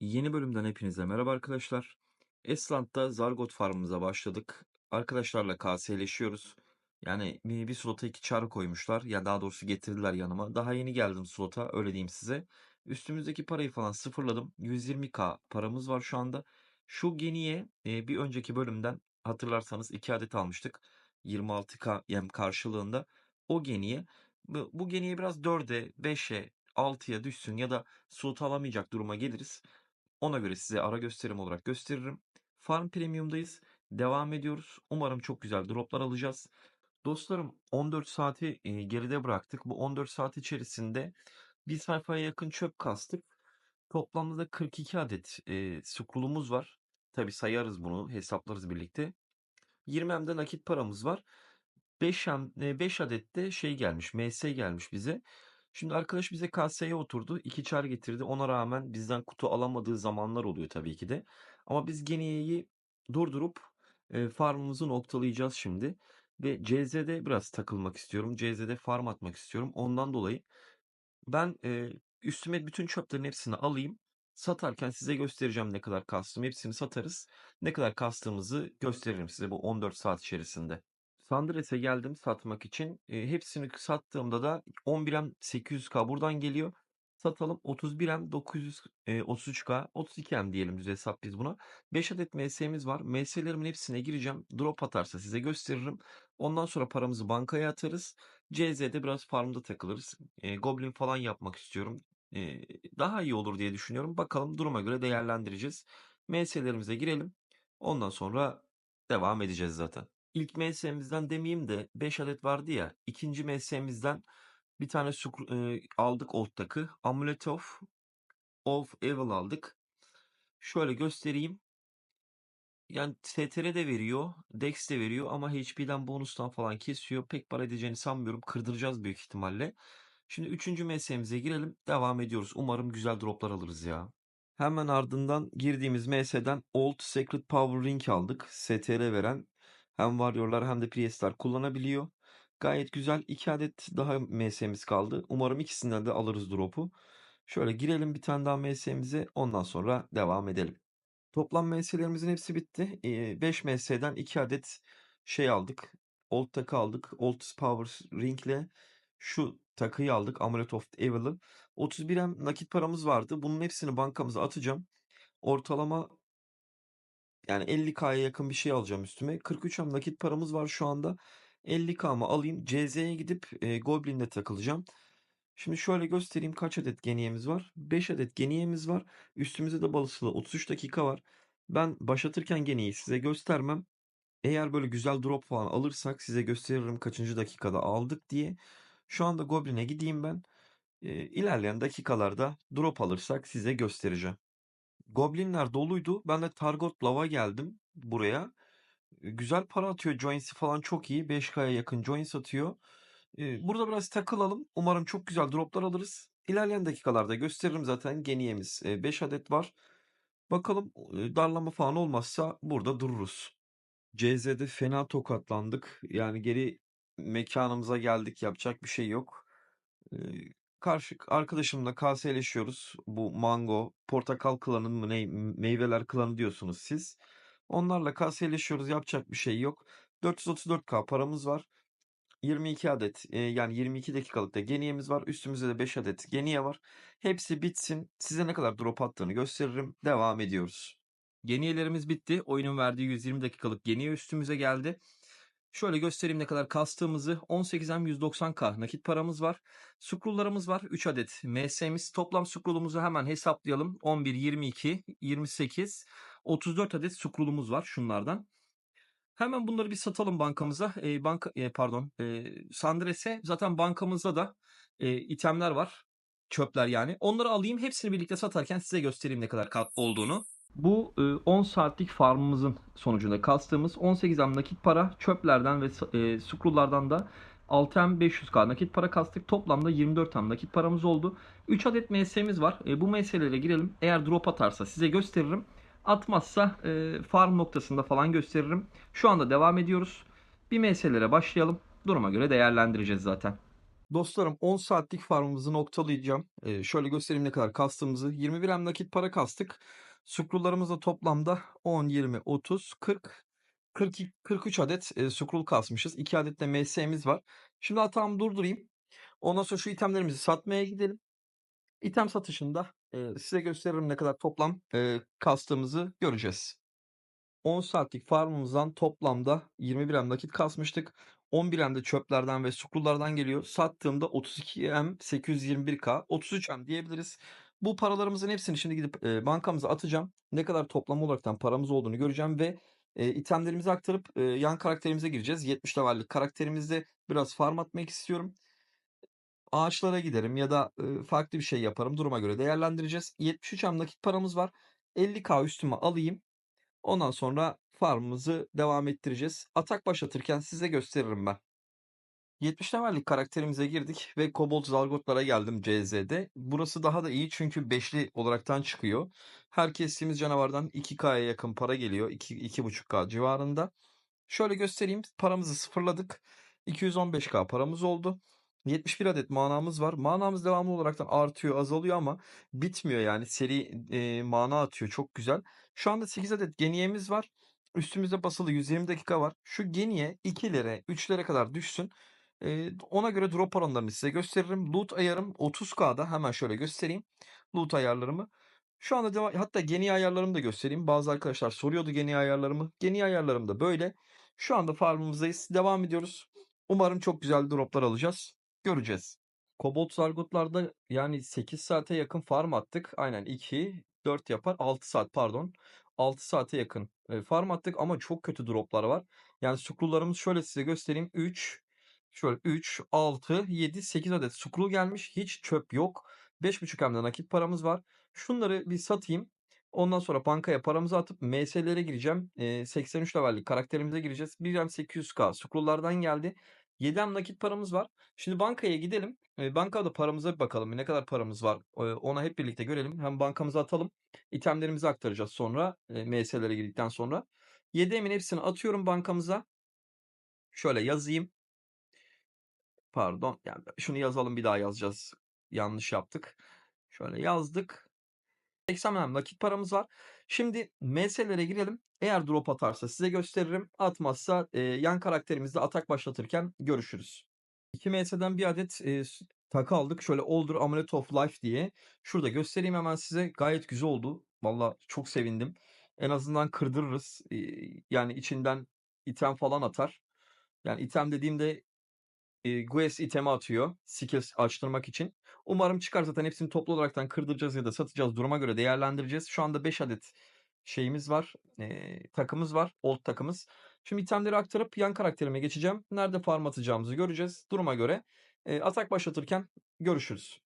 Yeni bölümden hepinize merhaba arkadaşlar. Esland'da Zargot Farm'ımıza başladık. Arkadaşlarla KS'leşiyoruz. Yani bir, slota iki çar koymuşlar. Ya daha doğrusu getirdiler yanıma. Daha yeni geldim slota öyle diyeyim size. Üstümüzdeki parayı falan sıfırladım. 120k paramız var şu anda. Şu geniye e, bir önceki bölümden hatırlarsanız 2 adet almıştık. 26k yem karşılığında. O geniye bu, bu geniye biraz 4'e 5'e 6'ya düşsün ya da slot alamayacak duruma geliriz. Ona göre size ara gösterim olarak gösteririm. Farm Premium'dayız. Devam ediyoruz. Umarım çok güzel droplar alacağız. Dostlarım 14 saati e, geride bıraktık. Bu 14 saat içerisinde bir sayfaya yakın çöp kastık. Toplamda da 42 adet e, scroll'umuz var. Tabi sayarız bunu hesaplarız birlikte. 20 M'de nakit paramız var. 5 5 adet de şey gelmiş. MS gelmiş bize. Şimdi arkadaş bize kaseye oturdu. 2 çar getirdi. Ona rağmen bizden kutu alamadığı zamanlar oluyor tabii ki de. Ama biz Geniye'yi durdurup e, farmımızı noktalayacağız şimdi. Ve CZ'de biraz takılmak istiyorum. CZ'de farm atmak istiyorum. Ondan dolayı ben e, üstüme bütün çöplerin hepsini alayım. Satarken size göstereceğim ne kadar kastım. Hepsini satarız. Ne kadar kastığımızı gösteririm size bu 14 saat içerisinde. Sandres'e geldim satmak için. E, hepsini sattığımda da 11M 800K buradan geliyor. Satalım 31M 933K 32M diyelim düz hesap biz buna. 5 adet MS'miz var. MS'lerimin hepsine gireceğim. Drop atarsa size gösteririm. Ondan sonra paramızı bankaya atarız. CZ'de biraz farmda takılırız. E, Goblin falan yapmak istiyorum. E, daha iyi olur diye düşünüyorum. Bakalım duruma göre değerlendireceğiz. MS'lerimize girelim. Ondan sonra devam edeceğiz zaten. İlk MS'mizden demeyeyim de 5 adet vardı ya. İkinci MS'mizden bir tane e, aldık old. Amulet of of Evil aldık. Şöyle göstereyim. Yani STR de veriyor, Dex de veriyor ama HP'den bonustan falan kesiyor. Pek para edeceğini sanmıyorum. Kırdıracağız büyük ihtimalle. Şimdi 3. MS'mize girelim. Devam ediyoruz. Umarım güzel droplar alırız ya. Hemen ardından girdiğimiz MS'den Old Secret Power Ring aldık. STR veren hem Warrior'lar hem de Priest'ler kullanabiliyor. Gayet güzel. 2 adet daha MS'miz kaldı. Umarım ikisinden de alırız drop'u. Şöyle girelim bir tane daha MS'mize. Ondan sonra devam edelim. Toplam MS'lerimizin hepsi bitti. 5 MS'den 2 adet şey aldık. Old takı aldık. Old Power Ring'le şu takıyı aldık. Amulet of Evil'ı. 31M nakit paramız vardı. Bunun hepsini bankamıza atacağım. Ortalama yani 50K'ya yakın bir şey alacağım üstüme. 43M nakit paramız var şu anda. 50K'mı alayım. CZ'ye gidip e, Goblin'de takılacağım. Şimdi şöyle göstereyim kaç adet geniyemiz var. 5 adet geniyemiz var. Üstümüzde de balısılı 33 dakika var. Ben başlatırken geniyi size göstermem. Eğer böyle güzel drop falan alırsak size gösteririm kaçıncı dakikada aldık diye. Şu anda Goblin'e gideyim ben. E, ilerleyen dakikalarda drop alırsak size göstereceğim. Goblinler doluydu. Ben de Targot Lava geldim buraya. Güzel para atıyor. Joins'i falan çok iyi. 5K'ya yakın joins atıyor. Burada biraz takılalım. Umarım çok güzel droplar alırız. İlerleyen dakikalarda gösteririm zaten. Geniyemiz 5 adet var. Bakalım darlama falan olmazsa burada dururuz. CZ'de fena tokatlandık. Yani geri mekanımıza geldik. Yapacak bir şey yok. Karşı arkadaşımla KS'leşiyoruz. Bu mango, portakal klanı mı ne, meyveler klanı diyorsunuz siz. Onlarla KS'leşiyoruz. Yapacak bir şey yok. 434k paramız var. 22 adet e, yani 22 dakikalık da geniyemiz var. Üstümüzde de 5 adet geniye var. Hepsi bitsin. Size ne kadar drop attığını gösteririm. Devam ediyoruz. Geniyelerimiz bitti. Oyunun verdiği 120 dakikalık geniye üstümüze geldi. Şöyle göstereyim ne kadar kastığımızı. 18M 190K nakit paramız var. Sukrullarımız var. 3 adet MS'miz. Toplam sukrulumuzu hemen hesaplayalım. 11, 22, 28, 34 adet sukrulumuz var şunlardan. Hemen bunları bir satalım bankamıza. E, banka e, pardon. E, Sandres'e zaten bankamızda da e, itemler var. Çöpler yani. Onları alayım. Hepsini birlikte satarken size göstereyim ne kadar kat olduğunu. Bu e, 10 saatlik farmımızın sonucunda kastığımız 18 am nakit para çöplerden ve e, scrolllardan da 6M 500k nakit para kastık. Toplamda 24 am nakit paramız oldu. 3 adet MS'miz var. E, bu MS'lere girelim. Eğer drop atarsa size gösteririm. Atmazsa e, farm noktasında falan gösteririm. Şu anda devam ediyoruz. Bir MS'lere başlayalım. Duruma göre değerlendireceğiz zaten. Dostlarım 10 saatlik farmımızı noktalayacağım. Eee, şöyle göstereyim ne kadar kastığımızı. 21 hem nakit para kastık. Scroll'larımız da toplamda 10, 20, 30, 40, 42, 43 adet eee, scroll kasmışız. 2 adet de MS'miz var. Şimdi hatamı durdurayım. Ondan sonra şu itemlerimizi satmaya gidelim. İtem satışında eee, size gösteririm ne kadar toplam eee, kastığımızı göreceğiz. 10 saatlik farmımızdan toplamda 21 hem nakit kasmıştık. 11 hem de çöplerden ve sukullardan geliyor. Sattığımda 32 hem 821k 33 hem diyebiliriz. Bu paralarımızın hepsini şimdi gidip e, bankamıza atacağım. Ne kadar toplam olaraktan paramız olduğunu göreceğim ve e, itemlerimizi aktarıp e, yan karakterimize gireceğiz. 70 levellik karakterimizde biraz farm atmak istiyorum. Ağaçlara giderim ya da e, farklı bir şey yaparım. Duruma göre değerlendireceğiz. 73 hem nakit paramız var. 50k üstüme alayım. Ondan sonra farmımızı devam ettireceğiz. Atak başlatırken size gösteririm ben. 70 levellik karakterimize girdik ve Kobold Zargotlara geldim CZ'de. Burası daha da iyi çünkü beşli olaraktan çıkıyor. Her kestiğimiz canavardan 2K'ya yakın para geliyor. 2, 2.5K civarında. Şöyle göstereyim. Paramızı sıfırladık. 215K paramız oldu. 71 adet manamız var. Manamız devamlı olaraktan artıyor, azalıyor ama bitmiyor yani. Seri e, mana atıyor. Çok güzel. Şu anda 8 adet geniyemiz var. Üstümüzde basılı 120 dakika var. Şu geniye 2'lere, 3'lere kadar düşsün. E, ona göre drop oranlarını size gösteririm. Loot ayarım 30K'da. Hemen şöyle göstereyim. Loot ayarlarımı. Şu anda deva- hatta geni ayarlarımı da göstereyim. Bazı arkadaşlar soruyordu geni ayarlarımı. Geni ayarlarım da böyle. Şu anda farmımızdayız. Devam ediyoruz. Umarım çok güzel droplar alacağız. Göreceğiz. Kobold Zargotlar'da yani 8 saate yakın farm attık. Aynen 2, 4 yapar. 6 saat pardon. 6 saate yakın farm attık ama çok kötü droplar var. Yani scroll'larımız şöyle size göstereyim. 3, şöyle 3, 6, 7, 8 adet scroll gelmiş. Hiç çöp yok. 5.5 hem de nakit paramız var. Şunları bir satayım. Ondan sonra bankaya paramızı atıp MS'lere gireceğim. E, 83 levellik karakterimize gireceğiz. 1 hem 800k scroll'lardan geldi. 7 hem nakit paramız var. Şimdi bankaya gidelim. E, bankada paramıza bir bakalım. Ne kadar paramız var? E, ona hep birlikte görelim. Hem bankamıza atalım. İtemlerimizi aktaracağız sonra. E, MS'lere girdikten sonra. 7 emin hepsini atıyorum bankamıza. Şöyle yazayım. Pardon. Yani şunu yazalım bir daha yazacağız. Yanlış yaptık. Şöyle yazdık. 80 hem nakit paramız var. Şimdi MS'lere girelim. Eğer drop atarsa size gösteririm. Atmazsa e, yan karakterimizle atak başlatırken görüşürüz. 2 MS'den bir adet e, takı aldık. Şöyle Older Amulet of Life diye. Şurada göstereyim hemen size. Gayet güzel oldu. Valla çok sevindim. En azından kırdırırız. E, yani içinden item falan atar. Yani item dediğimde e, Guess itemi atıyor. Skills açtırmak için. Umarım çıkar zaten hepsini toplu olaraktan kırdıracağız ya da satacağız. Duruma göre değerlendireceğiz. Şu anda 5 adet şeyimiz var. e, takımız var. Old takımız. Şimdi itemleri aktarıp yan karakterime geçeceğim. Nerede farm atacağımızı göreceğiz. Duruma göre e, atak başlatırken görüşürüz.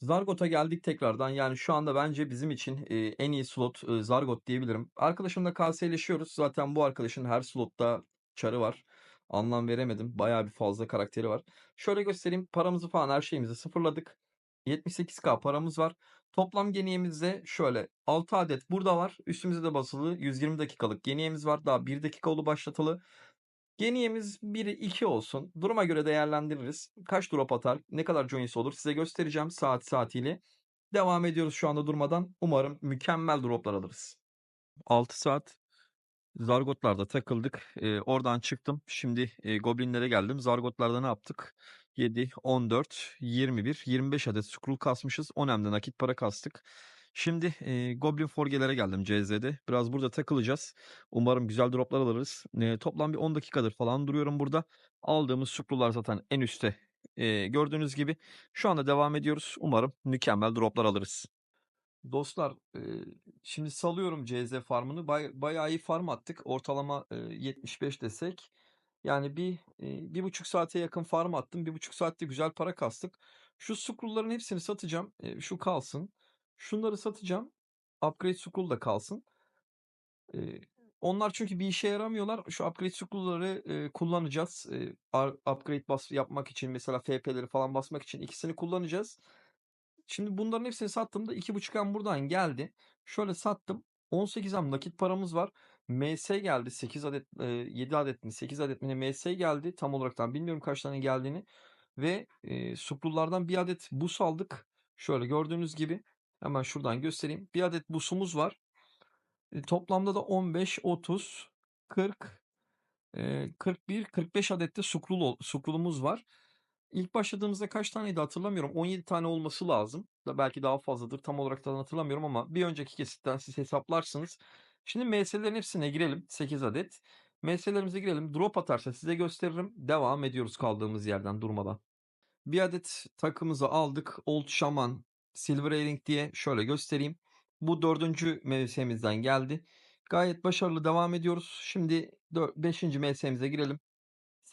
Zargot'a geldik tekrardan. Yani şu anda bence bizim için e, en iyi slot e, Zargot diyebilirim. Arkadaşımla KS'leşiyoruz. Zaten bu arkadaşın her slotta çarı var. Anlam veremedim. Bayağı bir fazla karakteri var. Şöyle göstereyim. Paramızı falan her şeyimizi sıfırladık. 78k paramız var. Toplam geniyemizde şöyle 6 adet burada var. Üstümüzde de basılı 120 dakikalık geniyemiz var. Daha 1 dakika oldu başlatalı. Geniyemiz 1'i 2 olsun. Duruma göre değerlendiririz. Kaç drop atar, ne kadar joins olur size göstereceğim saat saatiyle. Devam ediyoruz şu anda durmadan. Umarım mükemmel droplar alırız. 6 saat Zargotlar'da takıldık. Ee, oradan çıktım. Şimdi e, Goblinlere geldim. Zargotlar'da ne yaptık? 7, 14, 21, 25 adet scroll kasmışız. 10 hem de nakit para kastık. Şimdi e, Goblin Forge'lere geldim CZ'de. Biraz burada takılacağız. Umarım güzel droplar alırız. E, toplam bir 10 dakikadır falan duruyorum burada. Aldığımız scroll'lar zaten en üstte. E, gördüğünüz gibi şu anda devam ediyoruz. Umarım mükemmel droplar alırız. Dostlar, şimdi salıyorum CZ farmını. Bay bayağı iyi farm attık. Ortalama, eee, 75 desek. Yani bir, eee, 1,5 saate yakın farm attım. 1,5 saatte güzel para kastık. Şu scroll'ların hepsini satacağım. Şu kalsın. Şunları satacağım. Upgrade scroll da kalsın. Onlar çünkü bir işe yaramıyorlar. Şu upgrade scroll'ları, kullanacağız. Upgrade bas yapmak için mesela FP'leri falan basmak için ikisini kullanacağız. Şimdi bunların hepsini sattığımda 2.5M buradan geldi. Şöyle sattım. 18M nakit paramız var. MS geldi. 8 adet, e, 7 adet mi 8 adet mi MS geldi. Tam olaraktan bilmiyorum kaç tane geldiğini. ve, eee, sukrullardan 1 adet bus aldık. Şöyle gördüğünüz gibi. Hemen şuradan göstereyim. 1 adet busumuz var. Eee, toplamda da 15, 30, 40, eee, 41, 45 adet de sukrul sukrulumuz var. İlk başladığımızda kaç taneydi hatırlamıyorum. 17 tane olması lazım. Da belki daha fazladır. Tam olarak da hatırlamıyorum ama bir önceki kesitten siz hesaplarsınız. Şimdi MS'lerin hepsine girelim. 8 adet. MS'lerimize girelim. Drop atarsa size gösteririm. Devam ediyoruz kaldığımız yerden durmadan. 1 adet takımızı aldık. Old Shaman Silver Earring diye şöyle göstereyim. Bu 4. MS'mizden geldi. Gayet başarılı devam ediyoruz. Şimdi dö 5. MS'mize girelim.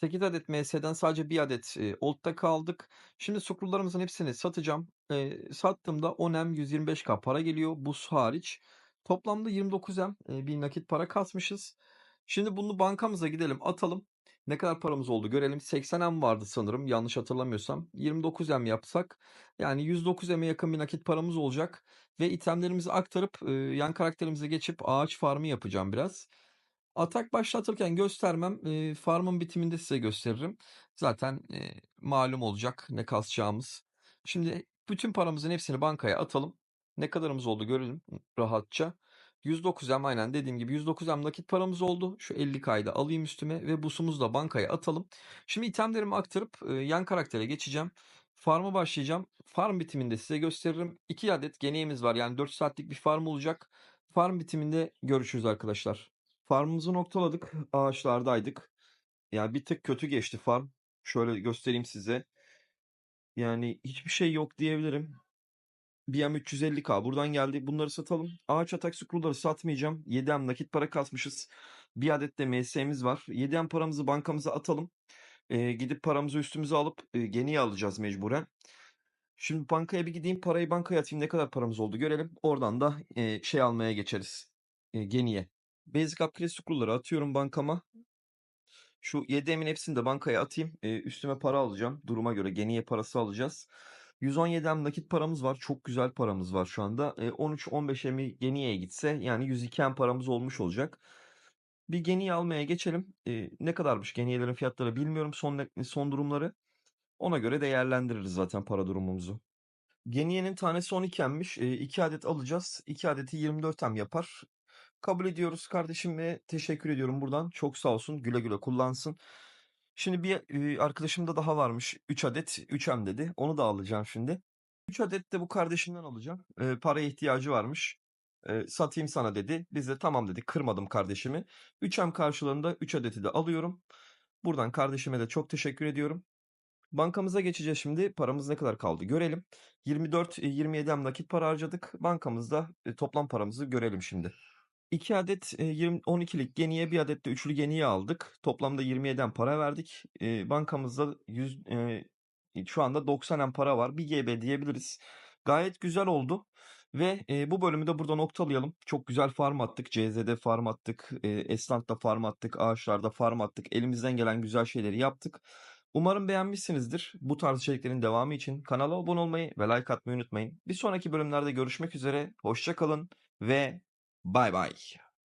8 adet MS'den sadece 1 adet, eee, Old'da kaldık. Şimdi sukrullarımızın hepsini satacağım. Eee, sattığımda 10M 125K para geliyor bus hariç. Toplamda 29M, eee, bir nakit para kasmışız. Şimdi bunu bankamıza gidelim atalım. Ne kadar paramız oldu görelim. 80M vardı sanırım yanlış hatırlamıyorsam. 29M yapsak yani 109M'e yakın bir nakit paramız olacak ve itemlerimizi aktarıp, eee, yan karakterimize geçip ağaç farmı yapacağım biraz. Atak başlatırken göstermem. Eee, farmın bitiminde size gösteririm. Zaten, eee, malum olacak ne kasacağımız. Şimdi bütün paramızın hepsini bankaya atalım. Ne kadarımız oldu görelim rahatça. 109M aynen dediğim gibi 109M nakit paramız oldu. Şu 50K'yı da alayım üstüme ve busumuzu da bankaya atalım. Şimdi itemlerimi aktarıp, eee, yan karaktere geçeceğim. Farm'a başlayacağım. Farm bitiminde size gösteririm. 2 adet geniğimiz var. Yani 4 saatlik bir farm olacak. Farm bitiminde görüşürüz arkadaşlar. Farmımızı noktaladık. Ağaçlardaydık. Yani bir tık kötü geçti farm. Şöyle göstereyim size. Yani hiçbir şey yok diyebilirim. 1M 350K buradan geldi. Bunları satalım. Ağaç atak scroll'ları satmayacağım. 7M nakit para kasmışız. 1 adet de MS'miz var. 7M paramızı bankamıza atalım. Eee, gidip paramızı üstümüze alıp, eee, geniye alacağız mecburen. Şimdi bankaya bir gideyim. Parayı bankaya atayım. Ne kadar paramız oldu görelim. Oradan da, eee, şey almaya geçeriz. Eee, geniye. Basic upgrade scroll'ları atıyorum bankama. Şu 7M'in hepsini de bankaya atayım. Eee, üstüme para alacağım. Duruma göre geniye parası alacağız. 117M nakit paramız var. Çok güzel paramız var şu anda. Eee, 13-15M'i geniyeye gitse yani 102M paramız olmuş olacak. Bir geniye almaya geçelim. Eee, ne kadarmış geniyelerin fiyatları bilmiyorum son son durumları. Ona göre değerlendiririz zaten para durumumuzu. Geniyenin tanesi 12M'miş. Eee, 2 adet alacağız. 2 adeti 24M yapar. Kabul ediyoruz kardeşim ve teşekkür ediyorum buradan. Çok sağ olsun. Güle güle kullansın. Şimdi bir, eee, arkadaşımda daha varmış. 3 adet 3M dedi. Onu da alacağım şimdi. 3 adet de bu kardeşimden alacağım. Eee, paraya ihtiyacı varmış. Eee, satayım sana dedi. Biz de tamam dedik. Kırmadım kardeşimi. 3M karşılığında 3 adeti de alıyorum. Buradan kardeşime de çok teşekkür ediyorum. Bankamıza geçeceğiz şimdi. Paramız ne kadar kaldı görelim. 24, eee, 27M nakit para harcadık. Bankamızda, toplam paramızı görelim şimdi. 2 adet, eee, yirmi 12'lik geniye, 1 adet de üçlü geniye aldık. Toplamda 27M para verdik. Bankamızda yüz eee, şu anda 90M para var. 1 GB diyebiliriz. Gayet güzel oldu ve, bu bölümü de burada noktalayalım. Çok güzel farm attık. CZ'de farm attık. Esland'da farm attık. Ağaçlarda farm attık. Elimizden gelen güzel şeyleri yaptık. Umarım beğenmişsinizdir. Bu tarz içeriklerin devamı için kanala abone olmayı ve like atmayı unutmayın. Bir sonraki bölümlerde görüşmek üzere. Hoşça kalın ve baybay.